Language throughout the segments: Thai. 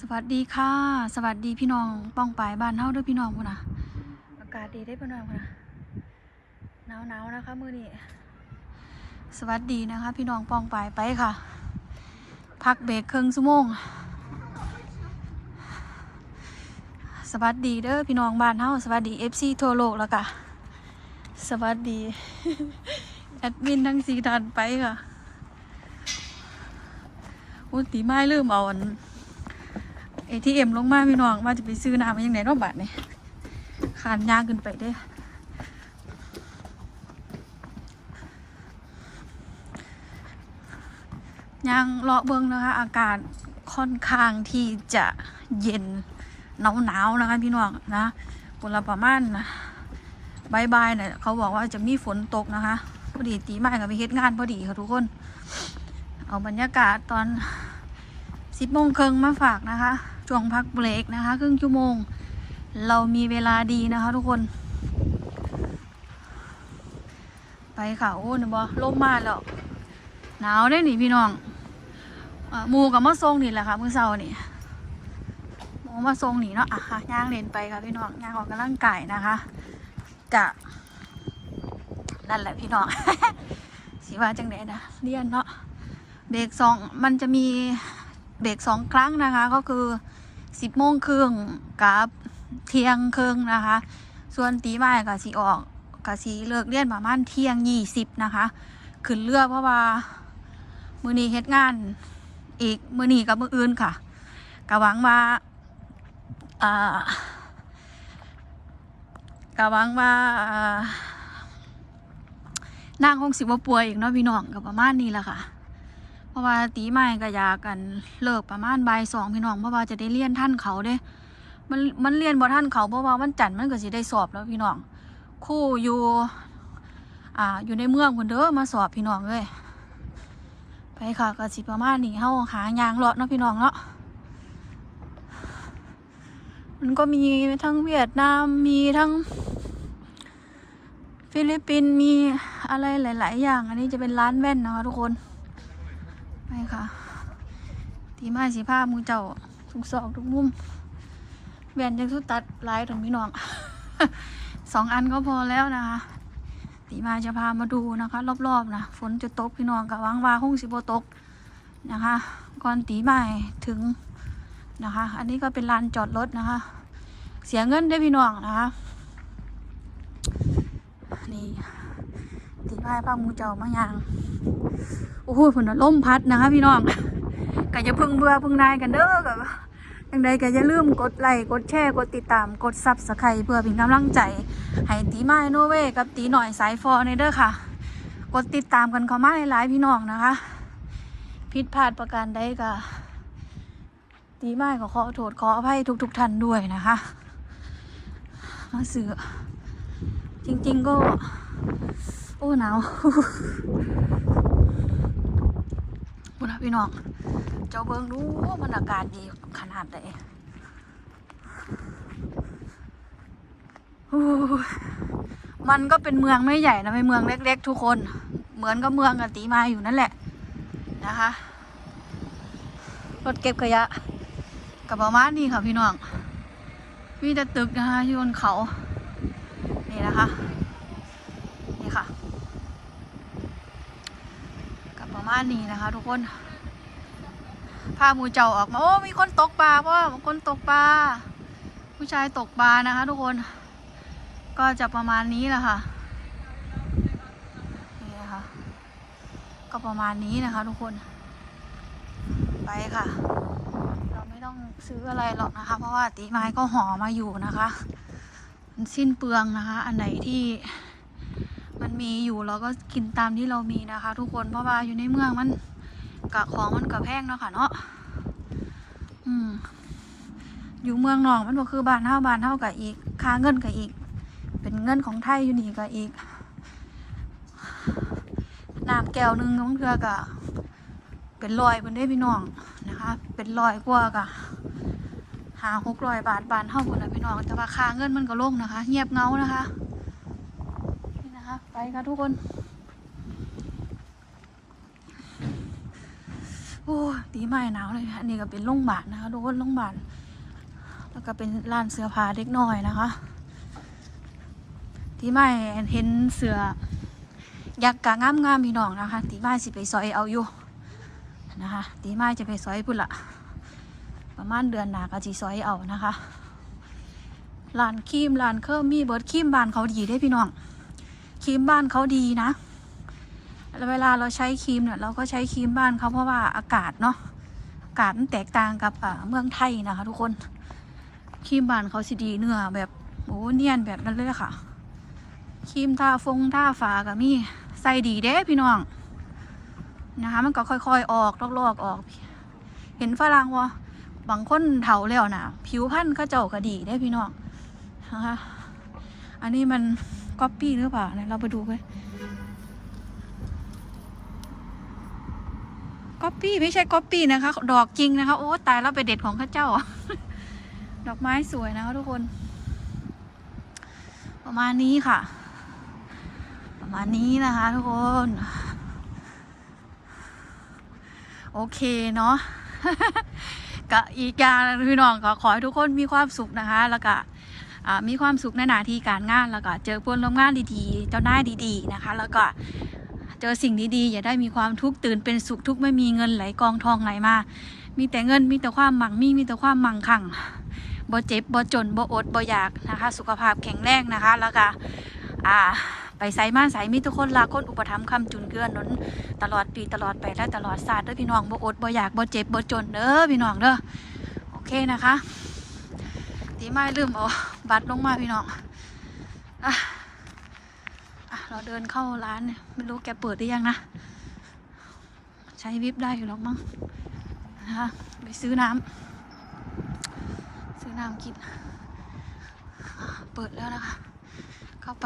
สวัสดีค่ะ สวัสดีพี่น้องป้องปายบ้านเฮาด้วยพี่น้องพุ่นน่ะอากาศดีได้พี่น้องพุ่นน่ะหนาวหนาวนะคะมือนี้สวัสดีนะคะ พี่น้องป้องปายไปค่ะ พักเบรกครึ่งชั่วโมงสวัสดีเด้อพี่น้องบ้านเฮาสวัสดี FC ทั่วโลกแล้วค่ะสวัสดีแอดมินทั้งสี่ท่านไปค่ะอุยตีไม้ลืมเอาอัน เอทีเอ็มลงมาพี่น้องว่าจะไปซื้อน้ำมาอย่างไหนรอบบาทนี่ขานยากขึ้นไปเด้ยังเลาะเบิ้งนะคะ อากาศค่อนข้างที่จะเย็นหนาวหนาวนะคะพี่น้องนะปุระประมาณบายบายเนี่ยเขาบอกว่าจะมีฝนตกนะคะพอดีตีไม้กับไปเฮ็ดงานพอดีค่ะทุกคน เอาบรรยากาศตอนสิบโมงครึ่งมาฝากนะคะ ช่วงพักเบรกนะคะ ครึ่งชั่วโมง เรามีเวลาดีนะคะทุกคน ไปค่ะโอ้นบอลมมาแล้ว หนาวได้หนิพี่น้องอ่าหมูกับมะทรงนี่แหละค่ะมือเสานี่หมูมาทรงนี่เนาะอะค่ะย่างเลนไปค่ะพี่น้องย่างออกกำลังกายนะคะกะนั่นแหละพี่น้องสิว่าจังไหนนะเรียนเนาะเบรกสองมันจะมีเบรกสองครั้งนะคะ ก็คือ สิบโมงครึ่งกับเที่ยงครึ่งนะคะ ส่วนตีบ่ายกับสีออกกับสีเลิกเรียนประมาณเที่ยงยี่สิบนะคะ ขึ้นเรือเพราะว่ามือนีเฮ็ดงานอีกมือนีกับมืออื่นค่ะกะหวังว่าอ่ากะหวังว่าอ่านางคงสิบ่าป่วยอีกเนาะพี่น้องกับประมาณนี้แหละค่ะ เพราะว่าตีใหม่ก็อยากกันเลิกประมาณบ่ายสองพี่น้องเพราะว่าจะได้เรียนท่านเขาเด้ มันมันเรียนบ่ท่านเขาเพราะว่าวันจันทร์มันก็สิได้สอบแล้วพี่น้องคู่อยู่อ่าอยู่ในเมืองคนเด้อมาสอบพี่น้องเลยไปค่ะก็สิประมาณนี้เฮาหายางเลาะเนาะพี่น้องเนาะมันก็มีทั้งเวียดนามมีทั้ง ฟิลิปปินส์มีอะไรหลาย ๆ อย่าง อันนี้จะเป็นร้านแว่นนะคะทุกคน ไปค่ะ ทีมาสีผ้ามือเจ้าทุกซอกทุกมุมแบนจังทุตัดลายถึงพี่น้องสองอันก็พอแล้วนะคะตีมาจะพามาดูนะคะ รอบๆนะฝนจะตกพี่น้องกับวังวาคงสิบตกนะคะก่อนตีใหมาถึงนะคะ อันนี้ก็เป็นลานจอดรถนะคะ เสียเงินได้พี่น้องนะคะ นี่ ตีมาพามูเจ้ามาอย่างโอ้โหผลล่มพัดนะคะพี่น้องก็จะพึ่งเบื่อพึ่งนายกันเด้อกับยังใดก็อย่าลืมกดไลค์กดแชร์กดติดตามกดซับสไครต์เพื่อเป็นกำลังใจให้ตีไม้โนเวกับตีหน่อยสายฟอในเด้อค่ะ กดติดตามกันเข้ามาหลายๆพี่น้องนะคะผิดพลาดประการใดก็ตีไม้ก็ขอโทษขออภัยทุกๆท่านด้วยนะคะมาเสือ จริง ๆ ก็ โอ้หนาวคุณนะพี่น้อง เจ้าเบิงดูมันอากาศดีขนาดไหนโอ้มันก็เป็นเมืองไม่ใหญ่นะเป็นเมืองเล็ก ๆ ทุกคน เหมือนกับเมืองกันตีมาอยู่นั่นแหละนะคะรถเก็บขยะกับประมาณนี้ค่ะพี่น้อง มีแต่ตึกนะคะอยู่บนเขา นี่นะคะ นี่ค่ะกับประมาณนี้นะคะ ทุกคนพาหมูเจ้าออกมา โอ้ มีคนตกปลาเพราะว่าคนตกปลาผู้ชายตกปลานะคะ ทุกคน ก็จะประมาณนี้แหละค่ะนี่นะคะก็ประมาณนี้นะคะ ทุกคน ไปค่ะ เราไม่ต้องซื้ออะไรหรอกนะคะ เพราะว่าตีไม้ก็ห่อมาอยู่นะคะ สิ้นเปลืองนะคะ อันไหนที่มันมีอยู่เราก็กินตามที่เรามีนะคะ ทุกคนเพราะว่าอยู่ในเมืองมันกะของมันกะแพงเนาะค่ะเนาะอืมอยู่เมืองนอกมันก็คือบ้านเท่าบ้านเท่ากับอีกค่าเงินกับอีก เป็นเงินของไทยอยู่นี่กับอีกน้ำแก้วหนึงบางเทือกะเป็นร้อยเพิ่นได้พี่น้องนะคะ เป็นร้อยกว่ากะ หาหกร้อยบาทบานเท่าคนละพี่น้องแต่ว่าค่าเงินมันก็ลงนะคะ เงียบเงานะคะนี่นะคะไปค่ะทุกคนโอ้ตีไม้หนาวเลยอันนี้ก็เป็นโรงบาลนะคะทุกคนโรงบาลแล้วก็เป็นร้านเสื้อผ้าเด็กน้อยนะคะตีไม้เห็นเสือยักษ์กะงามงามๆพี่น้องนะคะตีไม้สิไปซอยเอาอยู่นะคะตีไม้จะไปซอยพุ่นละ ประมาณเดือนหนาก็จีซอยเอานะคะร้านครีมร้านเครื่องมีเบิร์ดครีมบานเขาดีได้พี่น้องครีมบ้านเขาดีนะแล้วเวลาเราใช้ครีมเนี่ยเราก็ใช้ครีมบ้านเขาเพราะว่าอากาศเนาะอากาศมันแตกต่างกับเมืองไทยนะคะ ทุกคนครีมบ้านเขาสิดีเนื้อแบบโอ้เนียนแบบนั้นเลยค่ะครีมทาฟงทาฝากับมีใส่ดีเด้พี่น้องนะคะ มันก็ค่อยๆออกลอกๆออก เห็นฝรั่งว่า บางคนเถาแล้วนะผิวพรรณเขาเจ้าก็ดีได้พี่น้องนะคะอันนี้มันก๊อปปี้หรือเปล่าเนี่ยเราไปดูกันก๊อปปี้ไม่ใช่ก๊อปปี้นะคะ ดอกจริงนะคะ โอ้ตายแล้วไปเด็ดของข้าเจ้า ดอกไม้สวยนะคะทุกคน ประมาณนี้ค่ะ ประมาณนี้นะคะทุกคน โอเคเนาะ ก็อีกอย่างพี่น้องก็ขอให้ทุกคนมีความสุขนะคะ แล้วก็มีความสุขในหน้าที่การงาน แล้วก็เจอเพื่อนร่วมงานดีๆ เจ้านายดีๆนะคะ แล้วก็เจอสิ่งดีๆ อย่าได้มีความทุกข์ตื่นเป็นสุขทุกไม่มีเงินไหลกองทองไหลมา มีแต่เงินมีแต่ความมั่งมีมีแต่ความมั่งคั่งบ่เจ็บบ่จนบ่อดบ่อยากนะคะ สุขภาพแข็งแรงนะคะ แล้วก็อ่า ไปไสมาไสมีทุกคนรักคนอุปถัมภ์คำจุนเกื้อหนุนตลอดปีตลอดไปและตลอดศาสตร์เด้อพี่น้องบ่อดบ่อยากบ่เจ็บบ่จนเด้อพี่น้องเด้อโอเคนะคะตีไม้ลืมเอาบัตรลงมาพี่น้องอะอะเราเดินเข้าร้านไม่รู้แกเปิดหรือยังนะ ใช้วิบได้อยู่หรอกมั้งนะคะไปซื้อน้ำซื้อน้ำกินเปิดแล้วนะคะ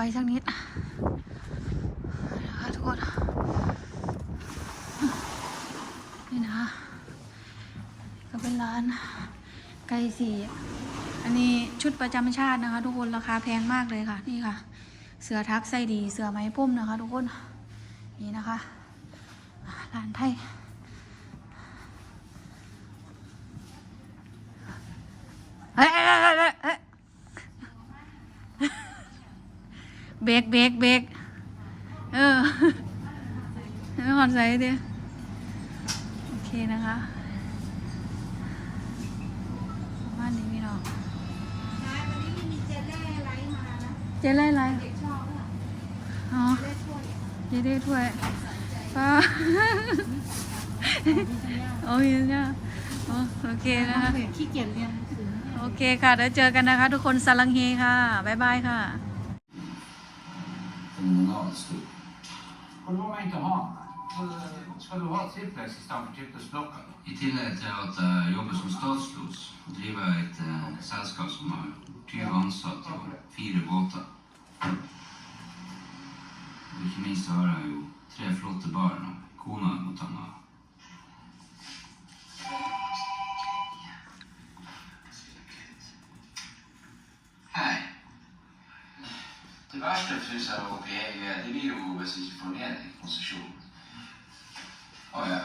ไปสักนิดนะคะทุกคนนี่นะคะก็เป็นร้านไก่สีอันนี้ชุดประจำชาตินะคะ ทุกคนราคาแพงมากเลยค่ะ นี่ค่ะ เสือทักไส้ดีเสือไม้พุ่มนะคะ ทุกคนนี่นะคะร้านไทย เฮ้ยเฮ้ยเฮ้ยเฮ้ยเฮ้ย เบรกเบรกเบรกเออไม่ขอนใส่ดิโอเคนะคะประมาณนี้พี่น้องวันนี้มีเจลเล่ไลท์มานะเจ๊ไล่ไล่เด็กชอบอะอ๋อเล่ถ้วยเจ๊ได้ถ้วยป้าโอ้ยเนี่ยอ๋อโอเคนะคะขี้เกียจเรียนหนังสือโอเคค่ะเดี๋ยวเจอกันนะคะ ทุกคนสลังเฮค่ะ บ๊ายบายค่ะ Kommunalstol. Och det får man inte ha. Skal du ha trippel i för trippelsblocka då? I tillegg til at jeg jobber som statslos, driver jeg et eh, selskap som har 20 ansatte og fire båter. Og ikke minst har jeg jo tre flotte barn og kona må ta meg først og fremst er å Det blir jo hvis vi ikke får ned konsesjonen. Oh, ja.